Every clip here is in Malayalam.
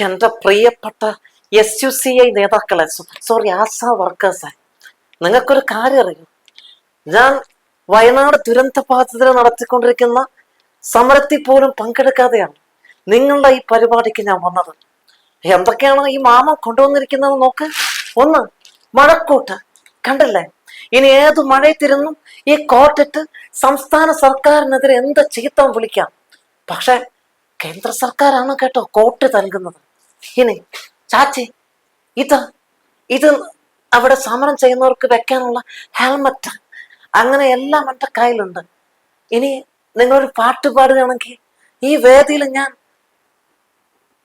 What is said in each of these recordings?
എന്റെ പ്രിയപ്പെട്ട എസ് യു സി ഐ നേതാക്കളെ സോറി ആശ വർക്കേഴ്സെ നിങ്ങൾക്കൊരു കാര്യം അറിയും? ഞാൻ വയനാട് ദുരന്ത ബാധിതരെ നടത്തിക്കൊണ്ടിരിക്കുന്ന സമരത്തിൽ പോലും പങ്കെടുക്കാതെയാണ് നിങ്ങളുടെ ഈ പരിപാടിക്ക് ഞാൻ വന്നത്. എന്തൊക്കെയാണ് ഈ മാമ കൊണ്ടുവന്നിരിക്കുന്നത് നോക്ക്. ഒന്ന് മഴക്കൂട്ട്. കണ്ടല്ലേ? ഇനി ഏത് മഴയത്തിരുന്നും ഈ കോട്ടിട്ട് സംസ്ഥാന സർക്കാരിനെതിരെ എന്ത് ചീത്തം വിളിക്കാം? പക്ഷെ കേന്ദ്ര സർക്കാരാണ് കേട്ടോ കോട്ട് നൽകുന്നത്. ഇനി ചാച്ചി ഇത് ഇത് അവിടെ സമരം ചെയ്യുന്നവർക്ക് വെക്കാനുള്ള ഹെൽമറ്റ് അങ്ങനെ എല്ലാം എന്റെ കയ്യിലുണ്ട്. ഇനി നിങ്ങളൊരു പാട്ട് പാടുകയാണെങ്കിൽ ഈ വേദിയിൽ ഞാൻ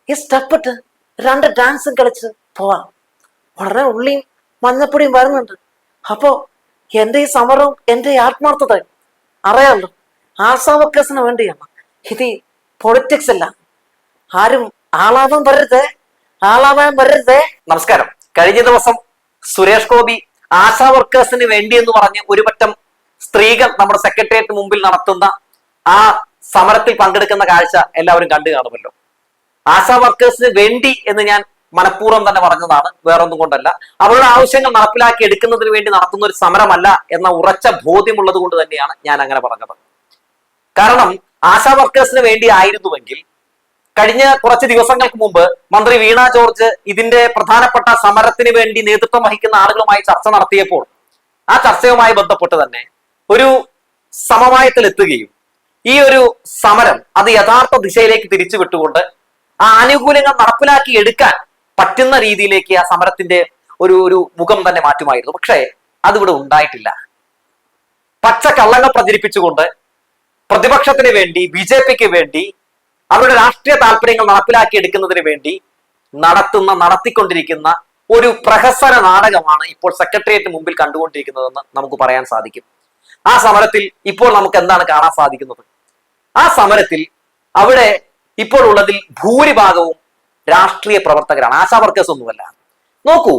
ഈ സ്റ്റെപ്പിട്ട് രണ്ട് ഡാൻസും കളിച്ച് പോവാം. വളരെ ഉള്ളിയും മഞ്ഞപ്പൊടിയും വരുന്നുണ്ട്. അപ്പോ എന്റെ ഈ സമരവും എന്റെ ഈ ആത്മാർത്ഥതയും അറിയാമല്ലോ. ആസാവക്കേസിന് വേണ്ടിയാണ്. ഇത് പൊളിറ്റിക്സ് അല്ല. ആരും ആളാവാൻ വരരുത്. ആളാവാൻ വരരുത്. നമസ്കാരം. കഴിഞ്ഞ ദിവസം സുരേഷ് ഗോപി ആശാ വർക്കേഴ്സിന് വേണ്ടി എന്ന് പറഞ്ഞ് ഒരുപറ്റം സ്ത്രീകൾ നമ്മുടെ സെക്രട്ടേറിയറ്റ് മുമ്പിൽ നടത്തുന്ന ആ സമരത്തിൽ പങ്കെടുക്കുന്ന കാഴ്ച എല്ലാവരും കണ്ടു കാണുമല്ലോ. ആശാ വർക്കേഴ്സിന് വേണ്ടി എന്ന് ഞാൻ മനഃപൂർവം തന്നെ പറഞ്ഞതാണ്. വേറൊന്നും കൊണ്ടല്ല. അവരുടെ ആവശ്യങ്ങൾ നടപ്പിലാക്കി എടുക്കുന്നതിന് വേണ്ടി നടത്തുന്ന ഒരു സമരമല്ല എന്ന ഉറച്ച ബോധ്യമുള്ളത് കൊണ്ട് തന്നെയാണ് ഞാൻ അങ്ങനെ പറഞ്ഞത്. കാരണം ആശാ വർക്കേഴ്സിന് വേണ്ടി ആയിരുന്നുവെങ്കിൽ കഴിഞ്ഞ കുറച്ച് ദിവസങ്ങൾക്ക് മുമ്പ് മന്ത്രി വീണ ജോർജ് ഇതിന്റെ പ്രധാനപ്പെട്ട സമരത്തിന് വേണ്ടി നേതൃത്വം വഹിക്കുന്ന ആളുകളുമായി ചർച്ച നടത്തിയപ്പോൾ ആ ചർച്ചയുമായി ബന്ധപ്പെട്ട് തന്നെ ഒരു സമവായത്തിലെത്തുകയും ഈ ഒരു സമരം അത് യഥാർത്ഥ ദിശയിലേക്ക് തിരിച്ചു വിട്ടുകൊണ്ട് ആ ആനുകൂല്യങ്ങൾ നടപ്പിലാക്കി എടുക്കാൻ പറ്റുന്ന രീതിയിലേക്ക് ആ സമരത്തിന്റെ ഒരു ഒരു മുഖം തന്നെ മാറ്റുമായിരുന്നു. പക്ഷേ അതിവിടെ ഉണ്ടായിട്ടില്ല. പച്ച കള്ളങ്ങൾ പ്രചരിപ്പിച്ചുകൊണ്ട് പ്രതിപക്ഷത്തിന് വേണ്ടി ബി ജെ പിക്ക് വേണ്ടി അവരുടെ രാഷ്ട്രീയ താല്പര്യങ്ങൾ നടപ്പിലാക്കി എടുക്കുന്നതിന് വേണ്ടി നടത്തുന്ന നടത്തിക്കൊണ്ടിരിക്കുന്ന ഒരു പ്രഹസന നാടകമാണ് ഇപ്പോൾ സെക്രട്ടേറിയറ്റ് മുമ്പിൽ കണ്ടുകൊണ്ടിരിക്കുന്നതെന്ന് നമുക്ക് പറയാൻ സാധിക്കും. ആ സമരത്തിൽ ഇപ്പോൾ നമുക്ക് എന്താണ് കാണാൻ സാധിക്കുന്നത്? ആ സമരത്തിൽ അവിടെ ഇപ്പോൾ ഉള്ളതിൽ ഭൂരിഭാഗവും രാഷ്ട്രീയ പ്രവർത്തകരാണ്. ആശാ വർക്കേഴ്സ് ഒന്നുമല്ല. നോക്കൂ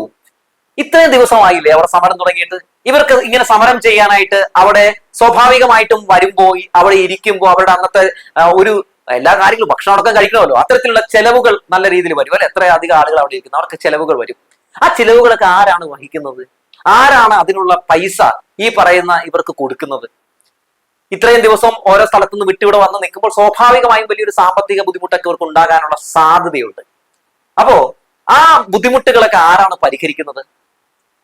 ഇത്രയും ദിവസമായില്ലേ അവർ സമരം തുടങ്ങിയിട്ട്? ഇവർക്ക് ഇങ്ങനെ സമരം ചെയ്യാനായിട്ട് അവിടെ സ്വാഭാവികമായിട്ടും വരുമ്പോ അവിടെ ഇരിക്കുമ്പോ അവരുടെ അന്നത്തെ ഒരു എല്ലാ കാര്യങ്ങളും ഭക്ഷണം അടക്കം കഴിക്കണമല്ലോ. അത്തരത്തിലുള്ള ചെലവുകൾ നല്ല രീതിയിൽ വരും അല്ലെ? എത്ര അധികം ആളുകൾ അവിടെ ഇരിക്കുന്നു. അവർക്ക് ചെലവുകൾ വരും. ആ ചെലവുകളൊക്കെ ആരാണ് വഹിക്കുന്നത്? ആരാണ് അതിനുള്ള പൈസ ഈ പറയുന്ന ഇവർക്ക് കൊടുക്കുന്നത്? ഇത്രയും ദിവസം ഓരോ സ്ഥലത്തു നിന്ന് വിട്ടിവിടെ വന്ന് നിൽക്കുമ്പോൾ സ്വാഭാവികമായും വലിയൊരു സാമ്പത്തിക ബുദ്ധിമുട്ടൊക്കെ ഇവർക്ക് ഉണ്ടാകാനുള്ള സാധ്യതയുണ്ട്. അപ്പോ ആ ബുദ്ധിമുട്ടുകളൊക്കെ ആരാണ് പരിഹരിക്കുന്നത്?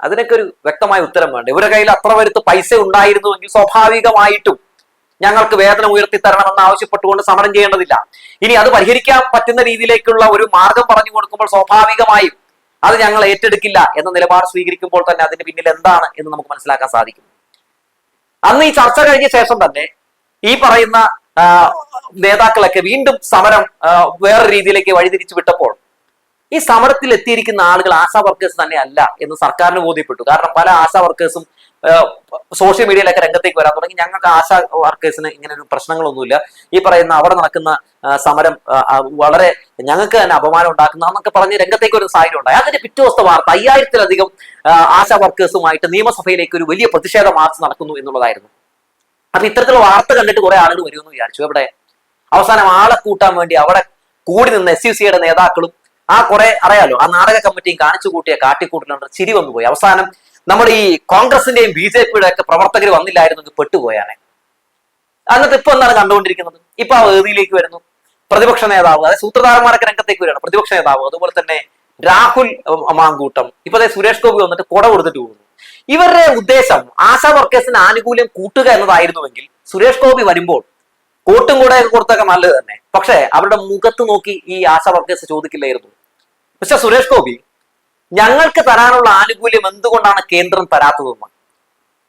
അതിനൊക്കെ ഒരു വ്യക്തമായ ഉത്തരം വേണ്ട? ഇവരുടെ കയ്യിൽ അത്ര വരുത്ത് പൈസ ഉണ്ടായിരുന്നുവെങ്കിൽ സ്വാഭാവികമായിട്ടും ഞങ്ങൾക്ക് വേതനം ഉയർത്തി തരണമെന്ന് ആവശ്യപ്പെട്ടുകൊണ്ട് സമരം ചെയ്യേണ്ടതില്ല. ഇനി അത് പരിഹരിക്കാൻ പറ്റുന്ന രീതിയിലേക്കുള്ള ഒരു മാർഗം പറഞ്ഞു കൊടുക്കുമ്പോൾ സ്വാഭാവികമായും അത് ഞങ്ങൾ ഏറ്റെടുക്കില്ല എന്ന നിലപാട് സ്വീകരിക്കുമ്പോൾ തന്നെ അതിന് പിന്നിൽ എന്താണ് എന്ന് നമുക്ക് മനസ്സിലാക്കാൻ സാധിക്കും. അന്ന് ഈ ചർച്ച കഴിഞ്ഞ ശേഷം തന്നെ ഈ പറയുന്ന നേതാക്കളൊക്കെ വീണ്ടും സമരം വേറെ രീതിയിലേക്ക് വഴിതിരിച്ചു വിട്ടപ്പോൾ ഈ സമരത്തിൽ എത്തിയിരിക്കുന്ന ആളുകൾ ആശാ വർക്കേഴ്സ് തന്നെ അല്ല എന്ന് സർക്കാരിന് ബോധ്യപ്പെട്ടു. കാരണം പല ആശാ വർക്കേഴ്സും സോഷ്യൽ മീഡിയയിലൊക്കെ രംഗത്തേക്ക് വരാൻ തുടങ്ങി. ഞങ്ങൾക്ക് ആശാ വർക്കേഴ്സിന് ഇങ്ങനെ ഒരു പ്രശ്നങ്ങളൊന്നുമില്ല. ഈ പറയുന്ന അവിടെ നടക്കുന്ന സമരം വളരെ ഞങ്ങൾക്ക് തന്നെ അപമാനം ഉണ്ടാക്കുന്ന എന്നൊക്കെ പറഞ്ഞ് രംഗത്തേക്ക് ഒരു സാഹചര്യം ഉണ്ടായി. അതിന്റെ പിറ്റേ വാർത്ത അയ്യായിരത്തിലധികം ആശാ വർക്കേഴ്സുമായിട്ട് നിയമസഭയിലേക്ക് ഒരു വലിയ പ്രതിഷേധ മാർച്ച് നടക്കുന്നു എന്നുള്ളതായിരുന്നു. അപ്പൊ ഇത്തരത്തിലുള്ള വാർത്ത കണ്ടിട്ട് കുറെ ആളുകൾ വരുമെന്ന് വിചാരിച്ചു. എവിടെ? അവസാനം ആളെ കൂട്ടാൻ വേണ്ടി അവിടെ കൂടി നിന്ന് എസ് യു സിയുടെ നേതാക്കളും ആ കുറെ അറിയാലോ ആ നാടക കമ്മിറ്റിയും കാണിച്ചു കൂട്ടിയ കാട്ടിക്കൂട്ടിലുണ്ട് ചിരി വന്നുപോയി അവസാനം നമ്മൾ ഈ കോൺഗ്രസിന്റെയും ബി ജെ പിയുടെ ഒക്കെ പ്രവർത്തകർ വന്നില്ലായിരുന്നെങ്കിൽ പെട്ടുപോയാണ്. എന്നിട്ട് ഇപ്പൊ എന്താണ് കണ്ടുകൊണ്ടിരിക്കുന്നത്? ഇപ്പൊ ആ വേദിയിലേക്ക് വരുന്നു. പ്രതിപക്ഷ നേതാവ് അതായത് സൂത്രധാരന്മാരൊക്കെ രംഗത്തേക്ക് വരികയാണ്. പ്രതിപക്ഷ നേതാവ് അതുപോലെ തന്നെ രാഹുൽ മാങ്കൂട്ടം ഇപ്പൊ സുരേഷ് ഗോപി വന്നിട്ട് കുട കൊടുത്തിട്ട് പോകുന്നു. ഇവരുടെ ഉദ്ദേശം ആശാ വർക്കേഴ്സിന് ആനുകൂല്യം കൂട്ടുക എന്നതായിരുന്നുവെങ്കിൽ സുരേഷ് ഗോപി വരുമ്പോൾ കോട്ടും കൂടെ കൊടുത്തൊക്കെ നല്ലത് തന്നെ. പക്ഷേ അവരുടെ മുഖത്ത് നോക്കി ഈ ആശാ വർക്കേഴ്സ് ചോദിക്കില്ലായിരുന്നു. പക്ഷെ സുരേഷ് ഗോപി ഞങ്ങൾക്ക് തരാനുള്ള ആനുകൂല്യം എന്തുകൊണ്ടാണ് കേന്ദ്രം തരാത്തതെന്ന്?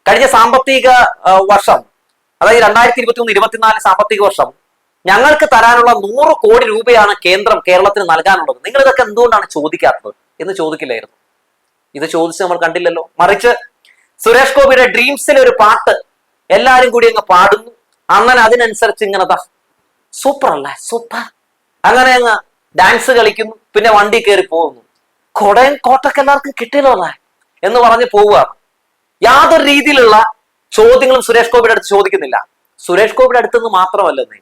കഴിഞ്ഞ സാമ്പത്തിക വർഷം അതായത് രണ്ടായിരത്തി ഇരുപത്തി ഒന്ന് ഇരുപത്തിനാല് സാമ്പത്തിക വർഷം ഞങ്ങൾക്ക് തരാനുള്ള നൂറ് കോടി രൂപയാണ് കേന്ദ്രം കേരളത്തിന് നൽകാനുള്ളത്. നിങ്ങൾ ഇതൊക്കെ എന്തുകൊണ്ടാണ് ചോദിക്കാത്തത് എന്ന് ചോദിക്കില്ലായിരുന്നു. ഇത് ചോദിച്ച് നമ്മൾ കണ്ടില്ലല്ലോ. മറിച്ച് സുരേഷ് ഗോപിയുടെ ഡ്രീംസിലെ ഒരു പാട്ട് എല്ലാവരും കൂടി അങ്ങ് പാടുന്നു. അങ്ങനെ അതിനനുസരിച്ച് ഇങ്ങനെ സൂപ്പർ അല്ലേ? സൂപ്പർ അങ്ങനെ അങ്ങ് ഡാൻസ് കളിക്കുന്നു. പിന്നെ വണ്ടി കയറി പോകുന്നു. കൊടയും കോട്ടൊക്കെ എല്ലാവർക്കും കിട്ടിയല്ലോ എന്ന് പറഞ്ഞ് പോവുകയാണ് യാതൊരു രീതിയിലുള്ള ചോദ്യങ്ങളും സുരേഷ് ഗോപിയുടെ അടുത്ത് ചോദിക്കുന്നില്ല. സുരേഷ് ഗോപിയുടെ അടുത്ത് നിന്ന് മാത്രമല്ലെന്നേ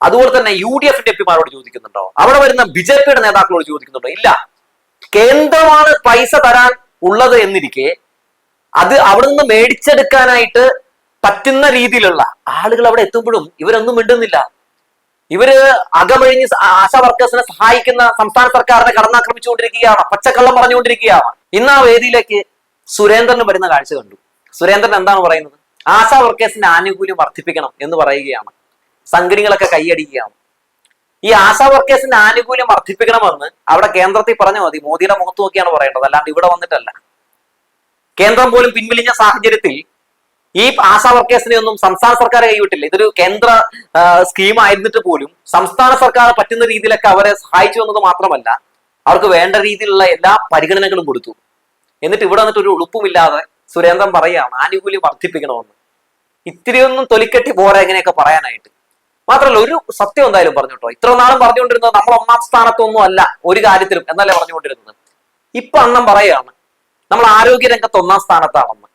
അതുപോലെ തന്നെ യു ഡി എഫിന്റെ എപ്പിമാരോട് ചോദിക്കുന്നുണ്ടോ? അവിടെ വരുന്ന ബി ജെ പിയുടെ നേതാക്കളോട് ചോദിക്കുന്നുണ്ടോ? ഇല്ല. കേന്ദ്രമാണ് പൈസ തരാൻ ഉള്ളത് എന്നിരിക്കെ അത് അവിടെ നിന്ന് മേടിച്ചെടുക്കാനായിട്ട് പറ്റുന്ന രീതിയിലുള്ള ആളുകൾ അവിടെ എത്തുമ്പോഴും ഇവരൊന്നും മിണ്ടുന്നില്ല. ഇവർ അകമഴിഞ്ഞ് ആശാ വർക്കേഴ്സിനെ സഹായിക്കുന്ന സംസ്ഥാന സർക്കാരിനെ കടന്നാക്രമിച്ചുകൊണ്ടിരിക്കുകയാണ്. പച്ചക്കള്ളം പറഞ്ഞുകൊണ്ടിരിക്കുകയാണ്. ഇന്ന് ആ വേദിയിലേക്ക് സുരേന്ദ്രന് വരുന്ന കാഴ്ച കണ്ടു. സുരേന്ദ്രൻ എന്താണ് പറയുന്നത്? ആശാ വർക്കേഴ്സിന്റെ ആനുകൂല്യം വർദ്ധിപ്പിക്കണം എന്ന് പറയുകയാണ്. സംഘടനകളൊക്കെ കൈയടിക്കുകയാണ്. ഈ ആശാ വർക്കേഴ്സിന്റെ ആനുകൂല്യം വർദ്ധിപ്പിക്കണമെന്ന് അവിടെ കേന്ദ്രത്തിൽ പറഞ്ഞാൽ മതി. മോദിയുടെ മുഖത്ത് നോക്കിയാണ് പറയേണ്ടത്. അല്ലാണ്ട് ഇവിടെ വന്നിട്ടല്ല. കേന്ദ്രം പോലും പിൻവലിഞ്ഞ സാഹചര്യത്തിൽ ഈ ആശാ വർക്കേഴ്സിനെ ഒന്നും സംസ്ഥാന സർക്കാർ കൈവിട്ടില്ല. ഇതൊരു കേന്ദ്ര സ്കീം ആയിരുന്നിട്ട് പോലും സംസ്ഥാന സർക്കാർ പറ്റുന്ന രീതിയിലൊക്കെ അവരെ സഹായിച്ചു എന്നത് മാത്രമല്ല അവർക്ക് വേണ്ട രീതിയിലുള്ള എല്ലാ പരിഗണനകളും കൊടുത്തു. എന്നിട്ട് ഇവിടെ വന്നിട്ട് ഒരു ഉളുപ്പുമില്ലാതെ സുരേന്ദ്രൻ പറയുകയാണ് ആനുകൂല്യം വർദ്ധിപ്പിക്കണമെന്ന്. ഇത്തിരിയൊന്നും തൊലിക്കെട്ടി പോരാ എങ്ങനെയൊക്കെ പറയാനായിട്ട്. മാത്രമല്ല ഒരു സത്യം എന്തായാലും പറഞ്ഞു കേട്ടോ. ഇത്ര നാളും പറഞ്ഞുകൊണ്ടിരുന്നത് നമ്മൾ ഒന്നാം സ്ഥാനത്തൊന്നും അല്ല ഒരു കാര്യത്തിലും എന്നല്ലേ പറഞ്ഞുകൊണ്ടിരുന്നത്? ഇപ്പൊ അണ്ണം പറയാണ് നമ്മൾ ആരോഗ്യ രംഗത്ത് ഒന്നാം സ്ഥാനത്താണെന്ന്.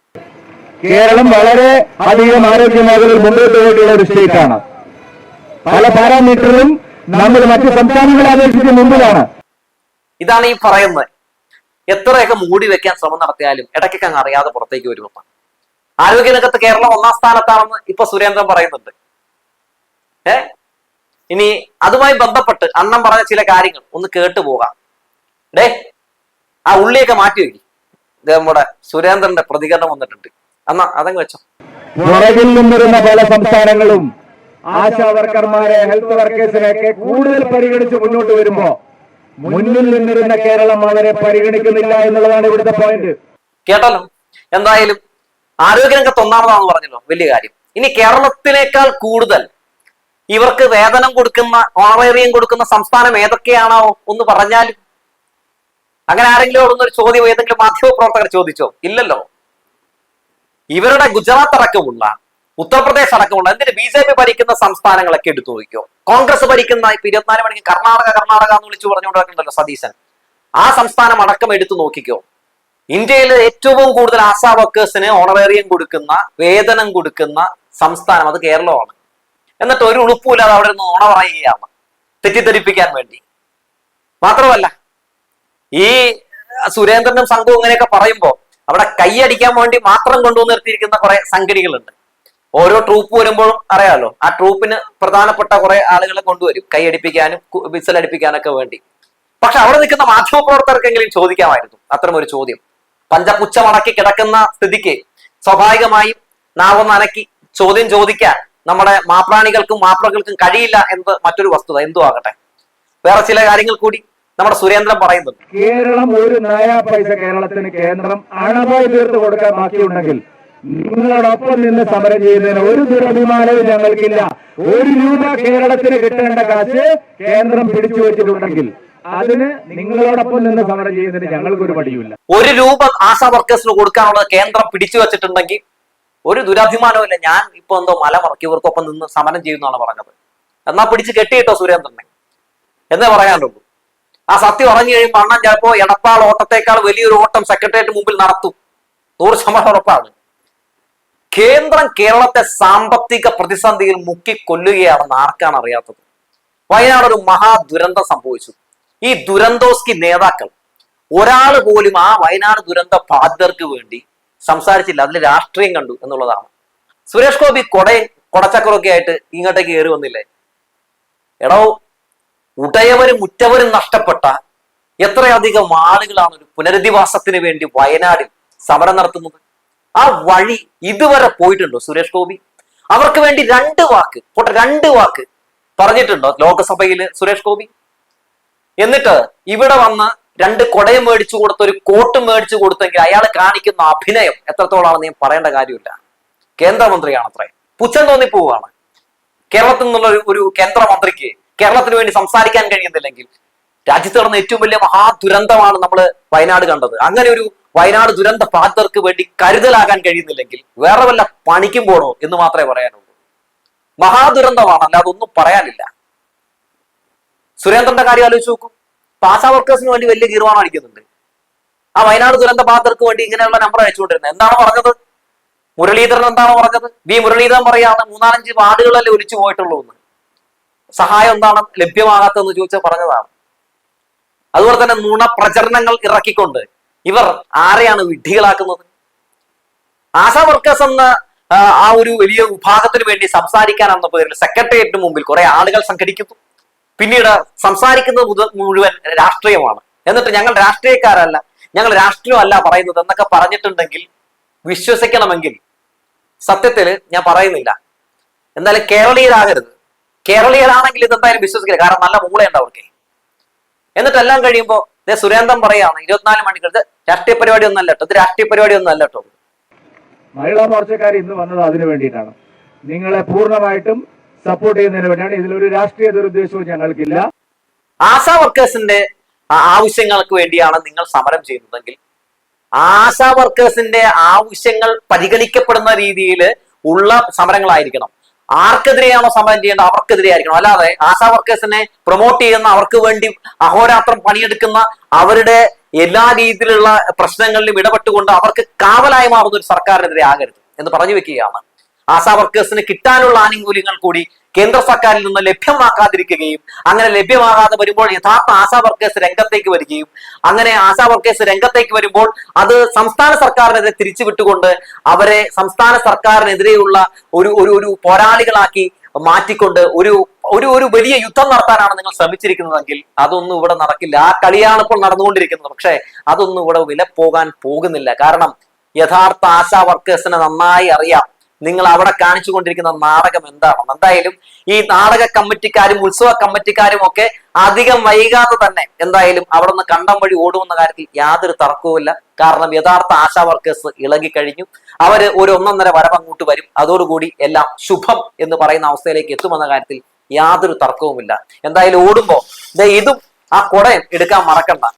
കേരളം വളരെ അധികം ആരോഗ്യ മേഖലയിൽ മുന്നോട്ട് പോയിട്ടുള്ള ഒരു സ്റ്റേറ്റ് ആണ്. പല പാരാമീറ്ററിലും നമ്മൾ മറ്റ് സംസ്ഥാനങ്ങളെ അപേക്ഷിച്ച് മുമ്പിലാണ്. ഇതാണ് ഈ പറയുന്നത്. എത്രയൊക്കെ മൂടി വെക്കാൻ ശ്രമം നടത്തിയാലും ഇടയ്ക്കൊക്കെ അങ്ങ് അറിയാതെ പുറത്തേക്ക് വരുമെന്ന് ആരോഗ്യരംഗത്ത് കേരളം ഒന്നാം സ്ഥാനത്താണെന്ന് ഇപ്പൊ സുരേന്ദ്രൻ പറയുന്നുണ്ട്. ഏ? ഇനി അതുമായി ബന്ധപ്പെട്ട് അണ്ണം പറഞ്ഞ ചില കാര്യങ്ങൾ ഒന്ന് കേട്ടു പോകാം. ഡേ ആ ഉള്ളിയൊക്കെ മാറ്റി ഇത് നമ്മുടെ സുരേന്ദ്രന്റെ പ്രതികരണം വന്നിട്ടുണ്ട്. എന്നാ അതങ്ങ് വെച്ചോ. പുറകിൽ നിന്നിരുന്ന പല സംസ്ഥാനങ്ങളും ആശാ വർക്കർമാരെ ഹെൽത്ത് വർക്കേഴ്സിനെയൊക്കെ കൂടുതൽ പരിഗണിച്ച് മുന്നോട്ട് വരുമ്പോ മുന്നിൽ നിന്നിരുന്ന കേരളം അവരെ പരിഗണിക്കുന്നില്ല എന്നുള്ളതാണ് ഇവിടുത്തെ പോയിന്റ് കേട്ടല്ലോ? എന്തായാലും ആരോഗ്യരംഗത്ത് ഒന്നാമതാണെന്ന് പറഞ്ഞല്ലോ വലിയ കാര്യം. ഇനി കേരളത്തിനേക്കാൾ കൂടുതൽ ഇവർക്ക് വേതനം കൊടുക്കുന്ന ഓണറേറിയം കൊടുക്കുന്ന സംസ്ഥാനം ഏതൊക്കെയാണോ ഒന്ന് പറഞ്ഞാലും അങ്ങനെ ആരെങ്കിലും ഒരു ചോദ്യം ഏതെങ്കിലും മാധ്യമ പ്രവർത്തകർ ചോദിച്ചോ? ഇല്ലല്ലോ. ഇവരുടെ ഗുജറാത്ത് അടക്കമുള്ള ഉത്തർപ്രദേശ് അടക്കമുള്ള എന്തിന് ബി ജെ പി ഭരിക്കുന്ന സംസ്ഥാനങ്ങളൊക്കെ എടുത്തു നോക്കിയോ കോൺഗ്രസ് ഭരിക്കുന്ന ഇപ്പൊ ഇരുപത്തിനാല് മണിക്ക് കർണാടക കർണാടക എന്ന് വിളിച്ചു പറഞ്ഞുകൊണ്ട് സതീശൻ. ആ സംസ്ഥാനം അടക്കം എടുത്തു നോക്കിക്കോ. ഇന്ത്യയിൽ ഏറ്റവും കൂടുതൽ ആശാ വർക്കേഴ്സിന് ഓണറേറിയം കൊടുക്കുന്ന വേതനം കൊടുക്കുന്ന സംസ്ഥാനം അത് കേരളമാണ്. എന്നിട്ട് ഒരു ഉളുപ്പുമില്ലാതെ അവിടെ നിന്ന് ഓണ പറയുകയാണ്. തെറ്റിദ്ധരിപ്പിക്കാൻ വേണ്ടി. മാത്രമല്ല ഈ സുരേന്ദ്രനും സംഘവും ഇങ്ങനെയൊക്കെ പറയുമ്പോ അവിടെ കൈയടിക്കാൻ വേണ്ടി മാത്രം കൊണ്ടുവന്ന് നിർത്തിയിരിക്കുന്ന കുറെ സംഘടികളുണ്ട്. ഓരോ ട്രൂപ്പ് വരുമ്പോഴും അറിയാമല്ലോ ആ ട്രൂപ്പിന് പ്രധാനപ്പെട്ട കുറെ ആളുകളെ കൊണ്ടുവരും കൈയടിപ്പിക്കാനും വിസിലടിപ്പിക്കാനൊക്കെ വേണ്ടി. പക്ഷെ അവിടെ നിൽക്കുന്ന മാധ്യമപ്രവർത്തകർക്കെങ്കിലും ചോദിക്കാമായിരുന്നു അത്തരം ഒരു ചോദ്യം. പഞ്ചപുച്ഛമടക്കി കിടക്കുന്ന സ്ഥിതിക്ക് സ്വാഭാവികമായും നനക്കി ചോദ്യം ചോദിക്കാൻ നമ്മുടെ മാപ്രാണികൾക്കും മാപ്രകൾക്കും കഴിയില്ല എന്നത് മറ്റൊരു വസ്തുത. എന്തു ആകട്ടെ. വേറെ ചില കാര്യങ്ങൾ കൂടി നമ്മുടെ സുരേന്ദ്രൻ പറയുന്നത്. കേരളം ഒരു നയാ പൈസ കേരളത്തിന് കേന്ദ്രം അണവായി തീർത്ത് കൊടുക്കാൻ ബാക്കിയുണ്ടെങ്കിൽ നിങ്ങളോടൊപ്പം നിന്ന് സമരം ചെയ്യുന്നതിന് ഒരു ദുരഭിമാനവും ഞങ്ങൾക്കില്ല. ഒരു രൂപ കേരളത്തിന് കിട്ടേണ്ട കാശ് കേന്ദ്രം പിടിച്ചു വെച്ചിട്ടുണ്ടെങ്കിൽ അതിന് നിങ്ങളോടൊപ്പം നിന്ന് സമരം ചെയ്യുന്നതിന് ഞങ്ങൾക്ക് ഒരു പടിയുമില്ല. ഒരു രൂപ ആശാ വർക്കേഴ്സിന് കൊടുക്കാനുള്ളത് കേന്ദ്രം പിടിച്ചു വെച്ചിട്ടുണ്ടെങ്കിൽ ഒരു ദുരഭിമാനമില്ല ഞാൻ ഇപ്പൊ എന്തോ മല മറക്കി ഇവർക്കൊപ്പം നിന്ന് സമരം ചെയ്യുന്നതാണ് പറഞ്ഞത്. എന്നാ പിടിച്ച് കെട്ടിയിട്ടോ സുരേന്ദ്രനെ? എന്നേ പറയാനുള്ളൂ. ആ സത്യം അറിഞ്ഞു കഴിയുമ്പോൾ അണ്ണൻ ചിലപ്പോ എടപ്പാൾ ഓട്ടത്തെക്കാൾ വലിയൊരു ഓട്ടം സെക്രട്ടേറിയറ്റ് മുമ്പിൽ നടത്തും. നൂറ് ശതമാനം ഉറപ്പാണ്. കേന്ദ്രം കേരളത്തെ സാമ്പത്തിക പ്രതിസന്ധിയിൽ മുക്കി കൊല്ലുകയാണെന്ന് ആർക്കാണ് അറിയാത്തത്? വയനാട് ഒരു മഹാദുരന്തം സംഭവിച്ചു. ഈ ദുരന്തോസ്കി നേതാക്കൾ ഒരാൾ പോലും ആ വയനാട് ദുരന്ത ബാധിതർക്ക് വേണ്ടി സംസാരിച്ചില്ല. അതിൽ രാഷ്ട്രീയം കണ്ടു എന്നുള്ളതാണ്. സുരേഷ് ഗോപി കൊടയും കൊടച്ചക്കറൊക്കെ ആയിട്ട് ഇങ്ങോട്ടേക്ക് കയറി വന്നില്ലേ? എടോ ഉടയവരും ഉറ്റവരും നഷ്ടപ്പെട്ട എത്രയധികം ആളുകളാണ് ഒരു പുനരധിവാസത്തിന് വേണ്ടി വയനാടിൽ സമരം നടത്തുന്നത്? ആ വഴി ഇതുവരെ പോയിട്ടുണ്ടോ സുരേഷ് ഗോപി? അവർക്ക് വേണ്ടി രണ്ട് വാക്ക് പോട്ടെ രണ്ട് വാക്ക് പറഞ്ഞിട്ടുണ്ടോ ലോക്സഭയിൽ സുരേഷ് ഗോപി? എന്നിട്ട് ഇവിടെ വന്ന് രണ്ട് കൊടയും മേടിച്ചു കൊടുത്ത ഒരു കോട്ട് മേടിച്ചു കൊടുത്തെങ്കിൽ അയാൾ കാണിക്കുന്ന അഭിനയം എത്രത്തോളാണെന്ന് ഞാൻ പറയേണ്ട കാര്യമില്ല. കേന്ദ്രമന്ത്രിയാണ് കേന്ദ്രമന്ത്രിയാണത്രേ. പുച്ഛം തോന്നിപ്പോവാണ് കേരളത്തിൽ നിന്നുള്ള ഒരു കേന്ദ്രമന്ത്രിക്ക് കേരളത്തിന് വേണ്ടി സംസാരിക്കാൻ കഴിയുന്നില്ലെങ്കിൽ രാജ്യത്ത് നടന്ന ഏറ്റവും വലിയ മഹാദുരന്തമാണ് നമ്മൾ വയനാട് കണ്ടത്. അങ്ങനെ ഒരു വയനാട് ദുരന്ത ബാധിതർക്ക് വേണ്ടി കരുതലാകാൻ കഴിയുന്നില്ലെങ്കിൽ വേറെ വല്ല പണിക്കും പോണോ എന്ന് മാത്രമേ പറയാനുള്ളൂ. മഹാദുരന്തമാണ് അല്ലാതെ ഒന്നും പറയാനില്ല. സുരേന്ദ്രന്റെ കാര്യം ആലോചിച്ച് നോക്കും. പാസ വർക്കേഴ്സിന് വേണ്ടി വലിയ തീരുമാനം അടിക്കുന്നുണ്ട്. ആ വയനാട് ദുരന്ത ബാധിതർക്ക് വേണ്ടി ഇങ്ങനെയുള്ള നമ്പർ അയച്ചുകൊണ്ടിരുന്നത്. എന്താണ് പറഞ്ഞത്? മുരളീധരൻ എന്താണ് പറഞ്ഞത്? വി മുരളീധരൻ പറയാണ് മൂന്നാലഞ്ച് വാർഡുകളല്ലേ ഒലിച്ചു പോയിട്ടുള്ളൂ എന്ന്. സഹായം എന്താണ് ലഭ്യമാകാത്തതെന്ന് ചോദിച്ചാൽ പറഞ്ഞതാണ്. അതുപോലെ തന്നെ നുണ പ്രചരണങ്ങൾ ഇറക്കിക്കൊണ്ട് ഇവർ ആരെയാണ് വിഡ്ഢികളാക്കുന്നത്? ആശാ വർക്കേഴ്സ് എന്ന ആ, ഒരു വലിയ വിഭാഗത്തിന് വേണ്ടി സംസാരിക്കാനെന്ന പേരിൽ സെക്രട്ടേറിയറ്റിന് മുമ്പിൽ കുറെ ആളുകൾ സംഘടിക്കുന്നു. പിന്നീട് സംസാരിക്കുന്നത് മുഴുവൻ രാഷ്ട്രീയമാണ്. എന്നിട്ട് ഞങ്ങൾ രാഷ്ട്രീയക്കാരല്ല ഞങ്ങൾ രാഷ്ട്രീയമല്ല പറയുന്നത് എന്നൊക്കെ പറഞ്ഞിട്ടുണ്ടെങ്കിൽ വിശ്വസിക്കണമെങ്കിൽ സത്യത്തിൽ ഞാൻ പറയുന്നില്ല. എന്തായാലും കേരളീയരാകരുത്. കേരളീയരാണെങ്കിൽ ഇതെന്തായാലും വിശ്വസിക്കില്ല. കാരണം നല്ല മൂളയുണ്ട് അവർക്ക് എന്നിട്ടെല്ലാം കഴിയുമ്പോൾ ദേ സുരേന്ദ്രൻ പറയാണ് ഇരുപത്തിനാല് മണിക്കൂർ ഇത് രാഷ്ട്രീയ പരിപാടി ഒന്നും അല്ല കേട്ടോ ഇത് രാഷ്ട്രീയ പരിപാടി ഒന്നും അല്ല കേട്ടോ. മഹിളാ മോർച്ചക്കാർ ഇന്ന് വന്നത് അതിനു വേണ്ടിയിട്ടാണ്. നിങ്ങളെ പൂർണമായിട്ടും സപ്പോർട്ട് ചെയ്യുന്നതിന് വേണ്ടിയാണ്. ഇതിലൊരു രാഷ്ട്രീയ ദുരുദ്ദേശവും ഞങ്ങൾക്കില്ല. ആശാ വർക്കേഴ്സിന്റെ ആവശ്യങ്ങൾക്ക് വേണ്ടിയാണ് നിങ്ങൾ സമരം ചെയ്യുന്നതെങ്കിൽ. ആശാ വർക്കേഴ്സിന്റെ ആവശ്യങ്ങൾ പരിഗണിക്കപ്പെടുന്ന രീതിയിൽ ഉള്ള സമരങ്ങളായിരിക്കണം. ആർക്കെതിരെയാണോ സമരം ചെയ്യേണ്ടത് അവർക്കെതിരെ ആയിരിക്കണം അല്ലാതെ ആശാ വർക്കേഴ്സിനെ പ്രൊമോട്ട് ചെയ്യുന്ന അവർക്ക് വേണ്ടി അഹോരാത്രം പണിയെടുക്കുന്ന അവരുടെ എല്ലാ രീതിയിലുള്ള പ്രശ്നങ്ങളിലും ഇടപെട്ടുകൊണ്ട് അവർക്ക് കാവലായി മാറുന്ന ഒരു സർക്കാരിനെതിരെ ആകരുത് എന്ന് പറഞ്ഞു വെക്കുകയാണ്. ആശാ വർക്കേഴ്സിന് കിട്ടാനുള്ള ആനുകൂല്യങ്ങൾ കൂടി കേന്ദ്ര സർക്കാരിൽ നിന്ന് ലഭ്യമാക്കാതിരിക്കുകയും അങ്ങനെ ലഭ്യമാകാതെ വരുമ്പോൾ യഥാർത്ഥ ആശാ വർക്കേഴ്സ് രംഗത്തേക്ക് വരികയും അങ്ങനെ ആശാ വർക്കേഴ്സ് രംഗത്തേക്ക് വരുമ്പോൾ അത് സംസ്ഥാന സർക്കാരിനെതിരെ തിരിച്ചുവിട്ടുകൊണ്ട് അവരെ സംസ്ഥാന സർക്കാരിനെതിരെയുള്ള ഒരു ഒരു ഒരു പോരാളികളാക്കി മാറ്റിക്കൊണ്ട് ഒരു ഒരു ഒരു വലിയ യുദ്ധം നടത്താനാണ് നിങ്ങൾ ശ്രമിച്ചിരിക്കുന്നതെങ്കിൽ അതൊന്നും ഇവിടെ നടക്കില്ല. ആ കളിയാണ് ഇപ്പോൾ നടന്നുകൊണ്ടിരിക്കുന്നത്. പക്ഷേ അതൊന്നും ഇവിടെ വില പോകാൻ പോകുന്നില്ല. കാരണം യഥാർത്ഥ ആശാ വർക്കേഴ്സിനെ നന്നായി അറിയാം. നിങ്ങൾ അവിടെ കാണിച്ചു കൊണ്ടിരിക്കുന്ന നാടകം എന്താണെന്ന്. എന്തായാലും ഈ നാടക കമ്മിറ്റിക്കാരും ഉത്സവ കമ്മിറ്റിക്കാരും ഒക്കെ അധികം വൈകാതെ തന്നെ എന്തായാലും അവിടെ നിന്ന് കണ്ടം വഴി ഓടുമെന്ന കാര്യത്തിൽ യാതൊരു തർക്കവുമില്ല. കാരണം യഥാർത്ഥ ആശാ വർക്കേഴ്സ് ഇളകിക്കഴിഞ്ഞു. അവർ ഒരു ഒന്നൊന്നര വരവ് അങ്ങോട്ട് വരും. അതോടുകൂടി എല്ലാം ശുഭം എന്ന് പറയുന്ന അവസ്ഥയിലേക്ക് എത്തുമെന്ന കാര്യത്തിൽ യാതൊരു തർക്കവുമില്ല. എന്തായാലും ഓടുമ്പോ ഇതും ആ കുടയും എടുക്കാൻ മറക്കണ്ട.